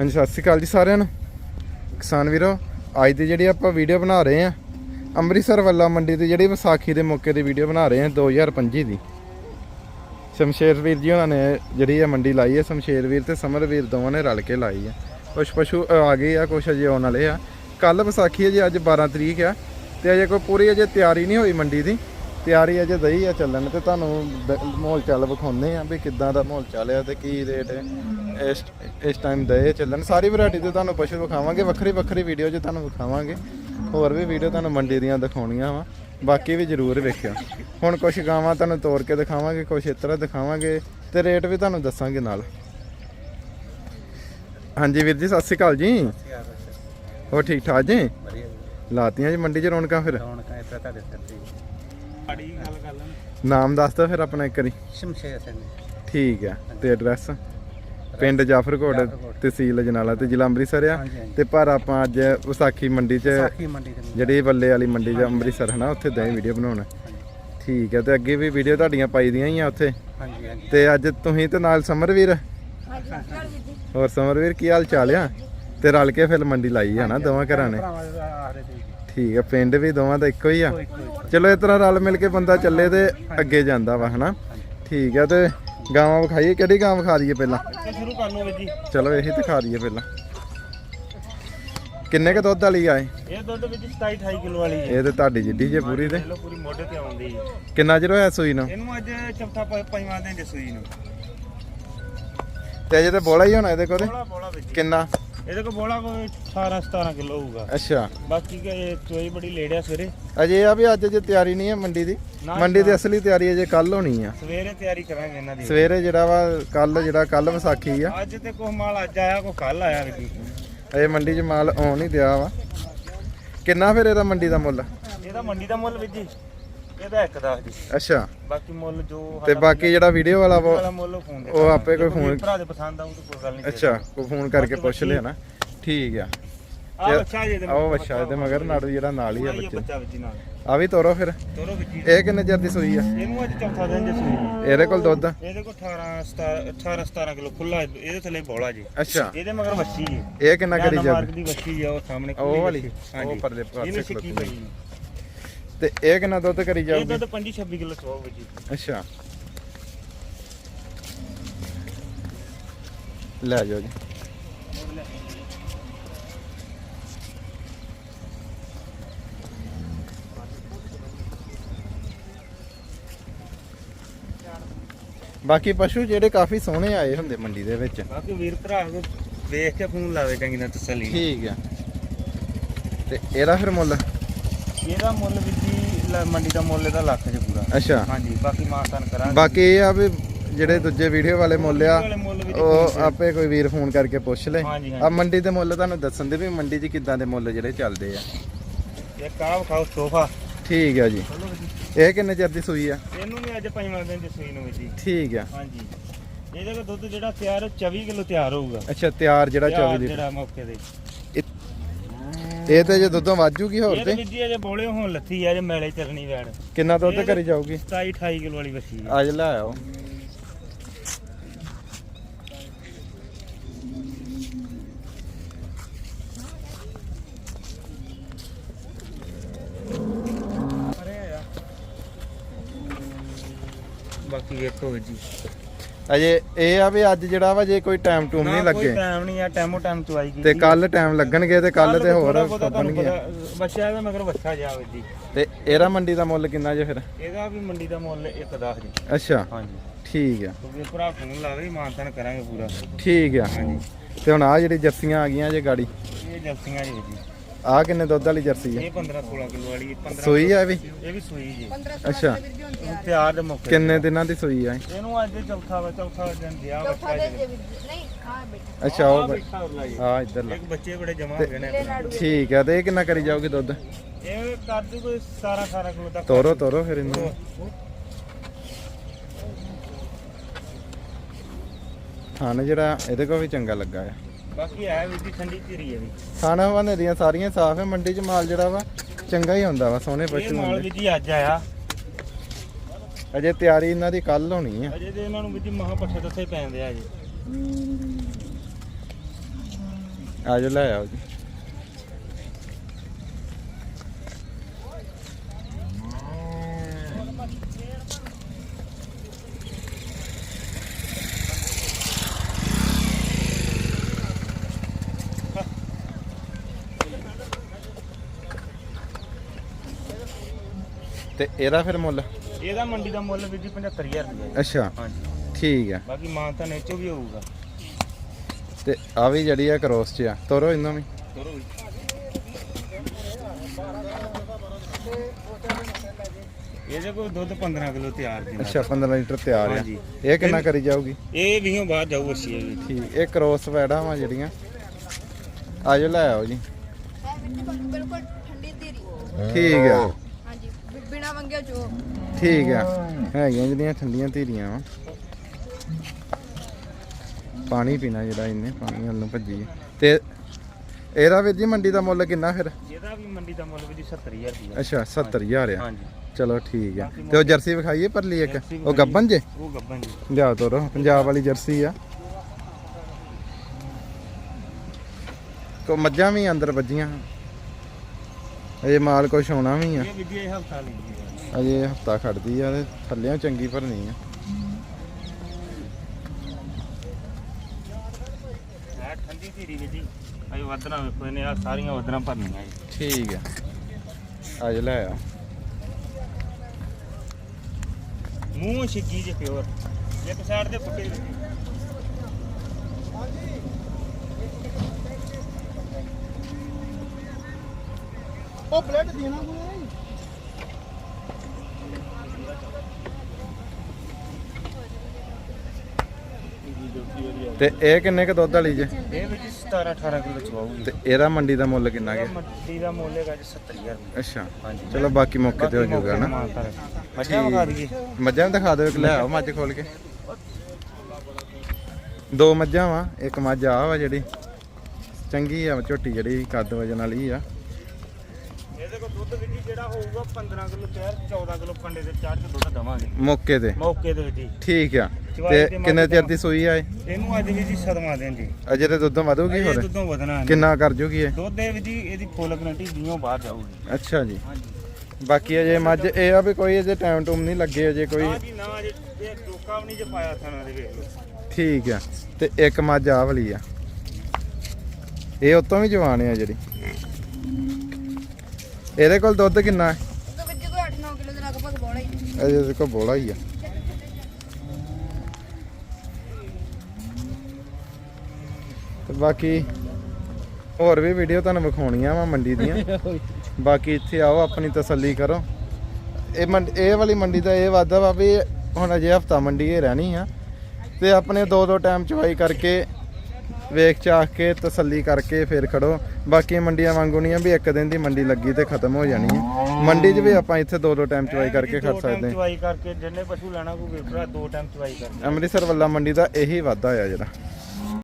ਹਾਂਜੀ, ਸਤਿ ਸ਼੍ਰੀ ਅਕਾਲ ਜੀ ਸਾਰਿਆਂ ਨੂੰ। ਕਿਸਾਨ ਵੀਰੋ, ਅੱਜ ਦੀ ਜਿਹੜੀ ਆਪਾਂ ਵੀਡੀਓ ਬਣਾ ਰਹੇ ਆ ਅੰਮ੍ਰਿਤਸਰ ਵੱਲਾ ਮੰਡੀ ਦੀ ਜਿਹੜੀ ਵਿਸਾਖੀ ਦੇ ਮੌਕੇ ਦੀ ਵੀਡੀਓ ਬਣਾ ਰਹੇ ਆ 2025 ਦੀ। ਸ਼ਮਸ਼ੇਰ ਵੀਰ ਜੀ ਉਹਨਾਂ ਨੇ ਜਿਹੜੀ ਇਹ ਮੰਡੀ ਲਾਈ ਹੈ, ਸ਼ਮਸ਼ੇਰ ਵੀਰ ਤੇ ਸਮਰ ਵੀਰ ਦੋਵਾਂ ਨੇ ਰਲ ਕੇ ਲਾਈ ਹੈ। ਕੁਛ ਪਸ਼ੂ ਆ ਗਏ ਆ, ਕੁਛ ਅਜੇ ਆਉਣ ਵਾਲੇ ਆ। ਕੱਲ ਵਿਸਾਖੀ ਹੈ ਜੀ, ਅੱਜ 12 ਤਰੀਕ ਆ, ਤੇ ਅਜੇ ਕੋਈ ਪੂਰੀ ਅਜੇ ਤਿਆਰੀ ਨਹੀਂ ਹੋਈ ਮੰਡੀ ਦੀ। ਤਿਆਰੀ ਅਜੇ ਦਈ ਆ ਚੱਲਣ, ਤੇ ਤੁਹਾਨੂੰ ਦ- ਮਾਹੌਲ ਚੱਲ ਵਿਖਾਉਂਦੇ ਆ ਵੀ ਕਿੱਦਾਂ ਦਾ ਮਾਹੌਲ ਆ ਤੇ ਕੀ ਰੇਟ ਇਸ ਇਸ ਟਾਈਮ ਦਏ ਚੱਲਣ। ਸਾਰੀ ਵੈਰਾਈਟੀ ਤੇ ਤੁਹਾਨੂੰ ਪਸ਼ੂ ਵਿਖਾਵਾਂਗੇ ਵੱਖਰੀ ਵੱਖਰੀ ਵੀਡੀਓ 'ਚ ਤੁਹਾਨੂੰ ਵਿਖਾਵਾਂਗੇ। ਹੋਰ ਵੀ ਵੀਡੀਓ ਤੁਹਾਨੂੰ ਮੰਡੀ ਦੀਆਂ ਦਿਖਾਉਣੀਆਂ ਵਾ। ਬਾਕੀ ਵੀ ਜ਼ਰੂਰ ਵੇਖਿਓ। ਹੁਣ ਕੁਝ ਗਾਵਾਂ ਤੁਹਾਨੂੰ ਤੋੜ ਕੇ ਦਿਖਾਵਾਂਗੇ ਕੁਝ ਇਸ ਤਰ੍ਹਾਂ ਦਿਖਾਵਾਂਗੇ ਤੇ ਰੇਟ ਵੀ ਤੁਹਾਨੂੰ ਦੱਸਾਂਗੇ ਨਾਲ। ਹਾਂਜੀ ਵੀਰ ਜੀ ਸਤਿ ਸ਼੍ਰੀ ਅਕਾਲ ਜੀ। ਹੋਰ ਠੀਕ ਠਾਕ ਜੀ? ਲਾਤੀਆਂ ਜੀ ਮੰਡੀ 'ਚ ਰੌਣਕਾਂ ਫਿਰ? ਰੌਣਕਾਂ ਇਸ ਤਰ੍ਹਾਂ ਤੁਹਾਡੇ ਸਿਰ ਤੇ ਆੜੀ ਗੱਲ ਕਰ ਲਾਂ ਨਾਮ ਦੱਸ ਦਿਓ ਫਿਰ ਆਪਣਾ ਇੱਕ ਵਾਰੀ। ਸ਼ਮਸ਼ੇਰ ਸਿੰਘ। ਠੀਕ ਹੈ ਤੇ ਐਡਰੈਸ ਪਿੰਡ ਜਾਫਰਕੋਟ। ਤਹਿਸੀਲ ਅਜਨਾਲਾ ਤੇ ਜ਼ਿਲ੍ਹਾ ਅੰਮ੍ਰਿਤਸਰ ਆ। ਤੇ ਪਰ ਆਪਾਂ ਅੱਜ ਵਿਸਾਖੀ ਮੰਡੀ 'ਚ ਮੰਡੀ ਜਿਹੜੀ ਬੱਲੇ ਵਾਲੀ ਮੰਡੀ 'ਚ ਅੰਮ੍ਰਿਤਸਰ ਹਨਾ ਉੱਥੇ ਦੇ ਵੀਡੀਓ ਬਣਾਉਣਾ। ਠੀਕ ਹੈ ਤੇ ਅੱਗੇ ਵੀ ਵੀਡੀਓ ਤੁਹਾਡੀਆਂ ਪਾਈ ਦੀਆਂ ਹੀ ਆ ਉੱਥੇ। ਹਾਂਜੀ ਹਾਂਜੀ। ਤੇ ਅੱਜ ਤੁਸੀਂ ਤੇ ਨਾਲ ਸਮਰਵੀਰ ਹੋਰ ਸਮਰਵੀਰ ਕੀ ਹਾਲ ਚਾਲ ਆ? ਤੇ ਰਲ ਕੇ ਫਿਰ ਮੰਡੀ ਲਾਈ ਆ ਨਾ ਦੋਵਾਂ ਘਰਾਂ ਨੇ। ਠੀਕ ਹੈ ਪਿੰਡ ਵੀ ਦੋਵਾਂ ਦਾ ਇੱਕੋ ਹੀ ਆ। ਚਲੋ ਇਸ ਤਰ੍ਹਾਂ ਰਲ ਮਿਲ ਕੇ ਬੰਦਾ ਚੱਲੇ ਤੇ ਅੱਗੇ ਜਾਂਦਾ ਵਾ ਹਨਾ। ਠੀਕ ਹੈ ਤੇ ਗਾਵਾਂ ਵਿਖਾਈਏ ਕਿਹੜੀ ਗਾਂ ਵਿਖਾ ਦਈਏ ਪਹਿਲਾਂ? ਸ਼ੁਰੂ ਕਰ ਲਓ ਜੀ। ਚਲੋ ਇਹੀ ਦਿਖਾ ਦਈਏ ਪਹਿਲਾਂ। ਕਿੰਨੇ ਕ ਦੁੱਧ ਵਾਲੀ ਆਏ ਇਹ? ਦੁੱਧ ਵਿੱਚ 27 28 ਕਿਲੋ ਵਾਲੀ ਹੈ। ਇਹ ਤੇ ਤੁਹਾਡੀ ਜਿੱਡੀ ਜੇ ਪੂਰੀ ਤੇ। ਲੋ ਪੂਰੀ ਮੋਢੇ ਤੇ ਆਉਂਦੀ ਹੈ। ਕਿੰਨਾ ਚਿਰ ਹੋਇਆ ਸੂਈ ਨੂੰ? ਇਹਨੂੰ ਅੱਜ ਚੌਥਾ ਪ- ਪੰਜਵਾਂ ਦਿਨ ਜਸੂਈ ਨੂੰ। ਤੇ ਅਜੇ ਤੇ ਬੋਲਾ ਹੀ ਹੋਣਾ ਇਹਦੇ ਕੋਲ। ਤੇ। ਬੋਲਾ ਬੋਲਾ ਵਿੱਚ ਕਿੰਨਾ? ਇਹਦੇ ਕੋਲ ਬੋਲਾ ਕੋਈ 18 17 ਕਿਲੋ ਹੋਊਗਾ। ਅੱਛਾ। ਬਾਕੀ ਕਿ ਚੋਈ ਬੜੀ ਲੇੜਿਆ ਸਵੇਰੇ। ਅਜੇ ਆ ਵੀ ਅੱਜ ਜੇ ਤਿਆਰੀ ਨਹੀਂ ਹੈ ਮੰਡੀ ਦੀ। ਮੰਡੀ ਦੀ ਅਸਲੀ ਤਿਆਰੀ ਅਜੇ ਕੱਲ ਹੋਣੀ ਆ। ਸਵੇਰੇ ਤਿਆਰੀ ਕਰਾਂਗੇ ਇਹਨਾਂ ਦੀ। ਸਵੇਰੇ ਜਿਹੜਾ ਵਾ ਕੱਲ ਜਿਹੜਾ ਕੱਲ ਵਿਸਾਖੀ ਆ। ਅੱਜ ਤੇ ਕੋਈ ਮਾਲ ਅੱਜ ਆਇਆ ਕੋਈ ਕੱਲ ਆਇਆ ਵੀ। ਅਜੇ ਮੰਡੀ 'ਚ ਮਾਲ ਆਉਣ ਹੀ ਦਿਆ ਵਾ। ਕਿੰਨਾ ਫਿਰ ਇਹਦਾ ਮੰਡੀ ਦਾ ਮੁੱਲ? ਇਹਦਾ ਮੰਡੀ ਦਾ ਮੁੱਲ ਵੀ ਜੀ ਇਹਦਾ ਜੀ ਅੱਛਾ। ਬਾਕੀ ਮੁੱਲ ਜੋ ਤੇ ਬਾਕੀ ਜਿਹੜਾ ਵੀਡੀਓ ਵਾਲਾ ਵਾ ਵਾਲਾ ਮੁੱਲ ਫੋਨ ਦੇ ਉਹ ਆਪੇ ਕੋਈ ਫੋਨ ਭਰਾ ਦੇ ਪਸੰਦ ਆਊ ਤਾਂ ਕੋਈ ਗੱਲ ਨਹੀਂ ਅੱਛਾ ਕੋਈ ਫੋਨ ਕਰਕੇ ਪੁੱਛ ਲਿਆ ਨਾ। ਠੀਕ ਆ। ਆ ਬੱਚਾ ਜੇ ਇਹਦੇ ਮਗਰ ਨਾੜੂ ਜਿਹੜਾ ਨਾਲ ਹੀ ਆ ਬੱਚੇ। ਬੱਚਾ ਵਿੱਚ ਹੀ ਨਾਲ। ਆ ਵੀ ਤੋਰੋ ਫਿਰ। ਤੋਰੋ ਵਿੱਚ ਹੀ ਇਹ ਕਿੰਨੇ ਚਿਰ ਦੀ ਸੂਈ ਆ? ਇਹਨੂੰ ਅੱਜ ਚੌਥਾ ਦਿਨ ਜੇ ਸੂਈ ਇਹਦੇ ਕੋਲ ਦੁੱਧ? ਇਹਦੇ ਕੋਲ 18 17 18 17 ਕਿਲੋ ਖੁੱਲਾ ਇਹਦੇ ਥੱਲੇ ਬੋਲਾ ਜੀ। ਅੱਛਾ। ਇਹਦੇ ਮਗਰ ਵੱਛੀ ਜੀ। ਇਹ ਕਿੰਨਾ ਕਰੀ ਮਾਰਕ ਦੀ ਵੱਛੀ ਆ ਉਹ ਸਾਹਮਣੇ ਉਹ ਖੁੱਲੀ ਵਾਲੀ? ਵੱਛੀ। ਉਹ ਪਰਲੇ ਪਾਸੇ ਇਹਨੂੰ ਸਿੱਕੀ ਪਈ ਤੇ ਇਹ ਕਿੰਨਾ ਦੁੱਧ ਕਰੀ ਇਹ ਜਾਊਗੀ? ਦੁੱਧ 25 26 ਕਿਲੋ ਵਿੱਚ ਜੀ। ਅੱਛਾ। ਲੈ ਜਾਓ ਜੀ। ਬਾਕੀ ਪਸ਼ੂ ਜਿਹੜੇ ਕਾਫੀ ਸੋਹਣੇ ਆਏ ਹੁੰਦੇ ਮੰਡੀ ਦੇ ਵਿੱਚ। ਬਾਕੀ ਵੀਰ ਭਰਾ ਨੂੰ ਵੇਖ ਕੇ ਫੋਨ ਲਾਵੇ ਚੰਗੀ ਨਾਲ ਤਸੱਲੀ ਨਾਲ। ਠੀਕ ਆ। ਤੇ ਇਹਦਾ ਫਿਰ ਮੁੱਲ? ਇਹਦਾ ਮੁੱਲ ਵੀ ਲ- ਮੰਡੀ ਦਾ ਮੁੱਲ ਇਹਦਾ ਲੱਖ ਚ ਪੂਰਾ। ਅੱਛਾ। ਹਾਂਜੀ ਬਾਕੀ ਮਾਨਤਾਨ ਕਰਾਂਗੇ। ਬਾਕੀ ਇਹ ਆ ਵੀ ਜਿਹੜੇ ਦੂਜੇ ਵੀਡੀਓ ਵਾਲੇ ਮੁੱਲ ਆ ਵਾਲੇ ਮੁੱਲ ਵੀ ਉਹ ਆਪੇ ਕੋਈ ਵੀਰ ਫੋਨ ਕਰਕੇ ਪੁੱਛ ਲੈ। ਹਾਂਜੀ, ਆ। ਮੰਡੀ ਦੇ ਮੁੱਲ ਤੁਹਾਨੂੰ ਦੱਸਣ ਦੇ ਵੀ ਮੰਡੀ 'ਚ ਕਿੱਦਾਂ ਦੇ ਮੁੱਲ ਜਿਹੜੇ ਚੱਲਦੇ ਆ। ਸੋਫਾ। ਠੀਕ ਆ ਜੀ। ਚਲੋ ਜੀ। ਇਹ ਕਿੰਨੇ ਚਿਰ ਦੀ ਸੂਈ ਆ? ਇਹਨੂੰ ਵੀ ਅੱਜ ਪੰਜਵਾਂ ਦਿਨ ਚ ਸੂਈ ਨੂੰ ਵੀ ਜੀ। ਠੀਕ ਆ। ਹਾਂਜੀ। ਇਹਦੇ ਕੋਲ ਦੁੱਧ ਜਿਹੜਾ ਤਿਆਰ ਹੈ 24 ਕਿਲੋ ਤਿਆਰ ਹੋਊਗਾ। ਅੱਛਾ ਤਿਆਰ ਜਿਹੜਾ ਤਿਆਰ 24 ਲੀਟਰ ਜਿਹੜਾ ਮੌਕੇ ਦੇ ਇਹ ਤੇ ਜੇ ਦੁੱਧੋਂ ਵਾਜੂਗੀ ਹੋਰ ਇਹ ਤੇ ਤੇ? ਜੀ ਅਜੇ ਬੋਲੇ ਹੁਣ ਲੱਥੀ ਆ ਜੇ ਮੈਲੇ ਚੱਲਣੀ ਵੈਣ ਕਿੰਨਾ ਦੁੱਧ ਕਰੀ ਜਾਊਗੀ? 27 28 ਕਿਲੋ ਵਾਲੀ ਵੱਛੀ ਹੈ ਅੱਜ ਲੈ ਆਓ। ਬਾਕੀ ਵੇਖੋ ਜੀ। ਅਜੇ ਇਹ ਆ ਵੀ ਅੱਜ ਜਿਹੜਾ ਵਾ ਜੇ ਕੋਈ ਟਾਈਮ ਟੂਮ ਨਹੀਂ ਕੋਈ ਲੱਗੇ। ਟਾਈਮ ਨਹੀਂ ਆ ਟਾਈਮੋ ਟਾਈਮ ਤੋਂ ਆਈ ਗਈ ਤੇ ਕੱਲ ਟਾਈਮ ਲੱਗਣਗੇ ਤੇ ਕੱਲ ਤੇ ਹੋਰ ਬੱਚਾ ਦਾ ਮਗਰ ਬੱਚਾ ਜਾਵੇ ਜੀ। ਤੇ ਇਹਦਾ ਮੰਡੀ ਦਾ ਮੁੱਲ ਕਿੰਨਾ ਜੇ ਫਿਰ? ਇਹਦਾ ਵੀ ਮੰਡੀ ਦਾ ਮੁੱਲ 1.10 ਜੀ। ਅੱਛਾ। ਹਾਂਜੀ। ਠੀਕ ਆ। ਕਿਉਂਕਿ ਭਰਾ ਫੋਨ ਲਾਵੇ ਮਾਨਤਨ ਕਰਾਂਗੇ ਪੂਰਾ। ਠੀਕ ਆ। ਹਾਂਜੀ। ਤੇ ਹੁਣ ਆ ਜਿਹੜੀ ਜਰਸੀਆਂ ਆ ਗਈਆਂ ਜੇ ਗਾੜੀ? ਇਹ ਜਲਸੀਆਂ ਜੀ ਜੀ। ਆ ਕਿੰਨੇ ਦੁੱਧ ਵਾਲੀ ਜਰਸੀ ਆ? ਇਹ 15 16 ਕਿਲੋ ਵਾਲੀ 15 ਸੂਈ ਆ ਇਹ ਵੀ? ਇਹ ਵੀ ਸੂਈ ਜੀ। ਅੱਛਾ। ਤਿਆਰ ਦੇ ਮੌਕੇ ਕਿੰਨੇ ਦਿਨਾਂ ਦੀ ਸੂਈ ਆ ਇਹ? ਇਹਨੂੰ ਅੱਜ ਚੌਥਾ ਵਾ ਚੌਥਾ ਦਿਨ ਦਿਆ ਬੱਚਾ ਜੀ ਨਹੀਂ ਆ ਬੇਟਾ ਅੱਛਾ ਉਹ ਬ- ਬੈਠਾ ਉਰਲਾ ਜੀ। ਆ ਇੱਧਰ ਲਾ। ਇੱਕ ਬੱਚੇ ਬੜੇ ਜਮਾ ਹੋ ਗਏ ਨੇ ਠੀਕ ਆ ਤੇ ਇਹ ਕਿੰਨਾ ਕਰੀ ਜਾਊਗੀ ਦੁੱਧ? ਇਹ ਕਰ ਦੂ ਕੋਈ 17 18 ਕਿਲੋ ਤੱਕ। ਤੋਰੋ ਤੋਰੋ ਫਿਰ ਇਹਨੂੰ। ਖਾਣਾ ਜਿਹੜਾ ਇਹਦੇ ਕੋਲ ਵੀ ਚੰਗਾ ਲੱਗਾ ਆ। ਬਾਕੀ ਹੈ ਵੀ ਜੀ ਠੰਡੀ ਧੀਰੀ ਹੈ ਵੀ। ਖਾਣਾ ਵਾਨੇ ਦੀਆਂ ਸਾਰੀਆਂ ਸਾਫ਼ ਹੈ ਮੰਡੀ 'ਚ ਮਾਲ ਜਿਹੜਾ ਵਾ ਚੰਗਾ ਹੀ ਹੁੰਦਾ ਵਾ ਸੋਹਣੇ ਇਹ ਪਸ਼ੂ ਮਾਲ ਹੁੰਦੇ। ਵੀ ਜੀ ਅੱਜ ਆਇਆ। ਅਜੇ ਤਿਆਰੀ ਇਹਨਾਂ ਦੀ ਕੱਲ ਹੋਣੀ ਆ। ਅਜੇ ਤੇ ਇਹਨਾਂ ਨੂੰ ਵੀ ਜੀ ਮਹਾ ਪੱਠੇ ਦੱਸੇ ਪੈਂਦੇ ਆ ਜੀ ਆ ਜਾਓ ਲੈ ਆਓ ਜੀ। ਤੇ ਇਹਦਾ ਫਿਰ ਮੁੱਲ? ਇਹਦਾ ਮੰਡੀ ਦਾ ਮੁੱਲ ਵੀਰ ਜੀ 75000 ਰੁਪਏ। ਅੱਛਾ ਹਾਂਜੀ। ਠੀਕ ਆ। ਬਾਕੀ ਮਾਂ ਤਾਂ ਨੇਚੋ ਵੀ ਹੋਊਗਾ। ਤੇ ਆ ਵੀ ਜਿਹੜੀ ਆ ਕਰੋਸ ਚ ਆ। ਤੋਰੋ ਇਹਨਾਂ ਵੀ। ਕਰੋ ਵੀ। ਇਹਦੇ ਕੋਲ ਦੁੱਧ 15 ਕਿਲੋ ਤਿਆਰ ਦੀ ਅੱਛਾ 15 ਲੀਟਰ ਤਿਆਰ ਆ। ਹਾਂਜੀ। ਇਹ ਕਿੰਨਾ ਕਰੀ ਜਾਊਗੀ? ਇਹ ਵੀਹੋਂ ਬਾਅਦ ਜਾਊ ਅੱਛੀ ਇਹ ਵੀ ਠੀਕ ਇਹ ਕਰੋਸ ਵੈੜਾ ਵਾ ਜਿਹੜੀਆਂ। ਆਜੋ ਲੈ ਆਓ ਜੀ। ਬਿਲਕੁਲ ਠੰਡੀ ਧੀਰੀ ਠੀਕ ਆ। ਹਾਂਜੀ ਬਿ- ਬਿਨਾਂ ਮੰਗਿਆ ਜੋ। ਠੀਕ ਆ। ਹੈਗੀਆਂ ਜਿਹੜੀਆਂ ਠੰਡੀਆਂ ਧੀਰੀਆਂ ਵਾ। ਪਾਣੀ ਪੀਣਾ ਜਿਹੜਾ ਇਹਨੇ ਪਾਣੀ ਵੱਲ ਨੂੰ ਭੱਜੀ ਆ। ਤੇ ਇਹਦਾ ਵੀਰ ਜੀ ਮੰਡੀ ਦਾ ਮੁੱਲ ਕਿੰਨਾ ਫਿਰ? ਇਹਦਾ ਵੀ ਮੰਡੀ ਦਾ ਮੁੱਲ ਵੀ ਜੀ 70000 ਰੁਪਏ ਅੱਛਾ 70000 ਆ। ਹਾਂਜੀ। ਚਲੋ ਠੀਕ ਆ। ਤੇ ਉਹ ਜਰਸੀ ਵਿਖਾਈਏ ਪਰਲੀ ਇੱਕ? ਜਰਸੀ ਉਹ ਗੱਬਨ ਜੇ? ਉਹ ਗੱਬਨ ਜੀ। ਲਿਆਓ ਤੋਰੋ ਪੰਜਾਬ ਵਾਲੀ ਜਰਸੀ ਆ। ਕੋ ਮੱਝਾਂ ਵੀ ਅੰਦਰ ਵੱਜੀਆਂ। ਅਜੇ ਮਾਲ ਕੁਛ ਹੋਣਾ ਵੀ ਆ। ਇਹ ਇਹ ਹਫਤਾ ਅਜੇ ਹਫਤਾ ਖੜਦੀ ਆ ਤੇ ਥੱਲਿਆਂ ਚੰਗੀ ਭਰਨੀ ਆ। ਇਹ ਠੰਡੀ ਧੀਰੀ ਵੀ ਜੀ। ਅਜੇ ਵਧਣਾ ਵੇਖੋ ਇਹਨੇ ਆ ਸਾਰੀਆਂ ਵਧਣਾ ਭਰਨੀਆਂ ਜੀ। ਠੀਕ ਆ। ਅੱਜ ਲੈ ਆ। ਮੂੰਹ ਛਿੱਗੀ ਜੇ ਪਿਓਰ। ਇੱਕ ਸਾਈਡ ਫੁੱਟੇ ਵਿੱਚ ਉਹ ਪਲੇਟ ਦੇਣਾ ਕੋਈ ਤੇ ਇਹ ਕਿੰਨੇ ਕ ਦੁੱਧ ਵਾਲੀ ਜੇ? ਇਹ ਵੀ ਜੀ 17 18 ਕਿਲੋ ਚਵਾਉਗੀ ਤੇ ਇਹਦਾ ਮੰਡੀ ਦਾ ਮੁੱਲ ਕਿੰਨਾ ਗਿਆ ਮੱਟੀ ਦਾ ਮੁੱਲ ਹੈਗਾ ਜੀ 70000 ਰੁਪਏ। ਅੱਛਾ। ਹਾਂਜੀ। ਚਲੋ ਬਾਕੀ ਮੌਕੇ ਤੇ ਹੋ ਜਾਊਗਾ ਨਾ। ਮੱਝਾਂ ਵਿਖਾ ਦਈਏ। ਮੱਝਾਂ ਦਿਖਾ ਦਿਓ ਇੱਕ ਲੈ ਆਓ ਮੱਝ ਖੋਲ ਕੇ। ਦੋ ਮੱਝਾਂ ਵਾ ਇੱਕ ਮੱਝ ਆ ਵਾ ਜਿਹੜੀ। ਚੰਗੀ ਆ ਝੋਟੀ ਜਿਹੜੀ ਕੱਦ ਵਜਨ ਵਾਲੀ ਆ। ਦੁੱਧ ਵੀ ਜੀ ਜਿਹੜਾ ਹੋਊਗਾ 15 ਕਿਲੋ ਤਿਆਰ 14 ਕਿਲੋ ਕੰਡੇ ਦੇ ਚਾਰ ਚ ਦੁੱਧ ਦਵਾਂਗੇ। ਮੌਕੇ ਤੇ? ਮੌਕੇ ਦੇ ਵਿੱਚ ਜੀ। ਠੀਕ ਆ। ਚਵਾਈ ਤੇ ਤੇ ਮੱਝ ਕਿੰਨੇ ਚਿਰ ਦਾ- ਦੀ ਸੂਈ ਆ ਇਹ? ਇਹਨੂੰ ਅੱਜ ਵੀ ਜੀ ਸਦਮਾ ਦੇਣ ਜੀ। ਅਜੇ ਤੇ ਦੁੱਧ ਵਧੂਗੀ ਇਹ ਹੋਰ? ਦੁੱਧੋਂ ਵਧਣਾ ਨਹੀਂ। ਕਿੰਨਾ ਕਰ ਜੂਗੀ ਇਹ? ਦੁੱਧ ਦੇ ਵਿੱਚ ਜੀ ਇਹਦੀ ਫੁੱਲ ਗਰੰਟੀ ਵੀਓ ਬਾਹਰ ਜਾਊਗੀ। ਅੱਛਾ ਜੀ। ਹਾਂਜੀ। ਬਾਕੀ ਅਜੇ ਮੱਝ ਇਹ ਆ ਵੀ ਕੋਈ ਅਜੇ ਟਾਈਮ ਟੂਮ ਨਹੀਂ ਲੱਗੇ ਅਜੇ ਕੋਈ। ਹਾਂ ਜੀ ਨਾ ਜੀ ਇਹ ਟੋਕਾ ਵੀ ਨਹੀਂ ਜੇ ਪਾਇਆ ਥਾਣਾ ਦੇ ਵੇਖ ਲਓ ਠੀਕ ਆ। ਤੇ ਇੱਕ ਮੱਝ ਆ ਵਾਲੀ ਆ। ਇਹ ਉਤੋਂ ਵੀ ਜਵਾਨ ਆ ਜਿਹੜੀ? ਇਹਦੇ ਕੋਲ ਦੁੱਧ ਕਿੰਨਾ ਹੈ? ਤਾਂ ਵਿੱਚ ਕੋਈ 8-9 ਕਿਲੋ ਦੇ ਲਗਭਗ ਬੋਲਾ ਹੀ ਅਜੇ ਇਹਦੇ ਕੋਲ ਬੋਲਾ ਹੀ ਆ। ਤੇ ਬਾਕੀ ਹੋਰ ਵੀ ਵੀਡੀਓ ਤੁਹਾਨੂੰ ਵਿਖਾਉਣੀਆਂ ਵਾ ਮੰਡੀ ਦੀਆਂ। ਬਾਕੀ ਇੱਥੇ ਆਓ ਆਪਣੀ ਤਸੱਲੀ ਕਰੋ। ਇਹ ਮੰਡ ਇਹ ਵਾਲੀ ਮੰਡੀ ਦਾ ਇਹ ਵਾਦਾ ਵਾ ਵੀ ਹੁਣ ਅਜੇ ਹਫਤਾ ਮੰਡੀ ਇਹ ਰਹਿਣੀ ਆ। ਤੇ ਆਪਣੇ ਦੋ ਦੋ ਟਾਈਮ ਚਵਾਈ ਕਰਕੇ ਵੇਖ ਚਾਖ ਕੇ ਤਸੱਲੀ ਕਰਕੇ ਫਿਰ ਖੜੋ। ਬਾਕੀ ਮੰਡੀਆਂ ਵਾਂਗੂ ਨਹੀਂ ਆ ਵੀ ਇੱਕ ਦਿਨ ਦੀ ਮੰਡੀ ਲੱਗੀ ਤੇ ਖਤਮ ਹੋ ਜਾਣੀ ਹੈ ਮੰਡੀ 'ਚ ਵੀ ਆਪਾਂ ਇੱਥੇ ਦੋ ਦੋ ਟਾਈਮ ਚਵਾਈ ਕਰਕੇ ਖੜ ਸਕਦੇ ਹਾਂ। ਚਵਾਈ ਕਰਕੇ ਜਿੰਨੇ ਪਸ਼ੂ ਲੈਣਾ ਕੋਈ ਵੇਖਣਾ ਦੋ ਟਾਈਮ ਚਵਾਈ ਕਰਨੀ ਅੰਮ੍ਰਿਤਸਰ ਵੱਲਾ ਮੰਡੀ ਦਾ ਇਹੀ ਵਾਧਾ ਆ ਜਿਹੜਾ।